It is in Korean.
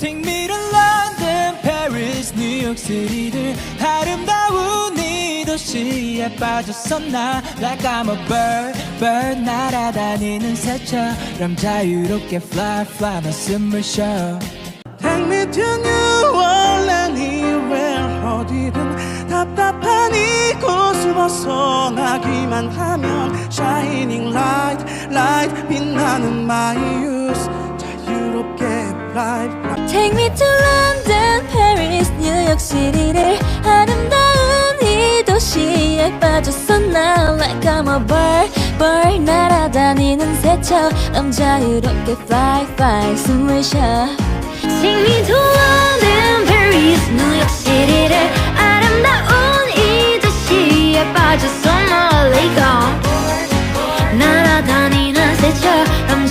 Take me to London, Paris, 뉴욕 시리들 아름다운 이 도시에 빠졌었나 Like I'm a bird, bird 날아다니는 새처럼 자유롭게 fly, fly 나 숨을 쉬어 Take me to New Orleans anywhere 어디든 답답한 이곳을 벗어나기만 하면 Shining light, light 빛나는 my youth 자유롭게 fly, fly Take me to London, Paris, 뉴욕 시리를 아름다운 이 도시에 빠졌어 나 Like I'm a bird, bird 날아다니는 새처럼 자유롭게 fly, fly 숨을 쉬어 Take me to London, Paris, 뉴욕 시리를 아름다운 이 도시에 빠졌어 나 Like I'm 날아다니는 새처럼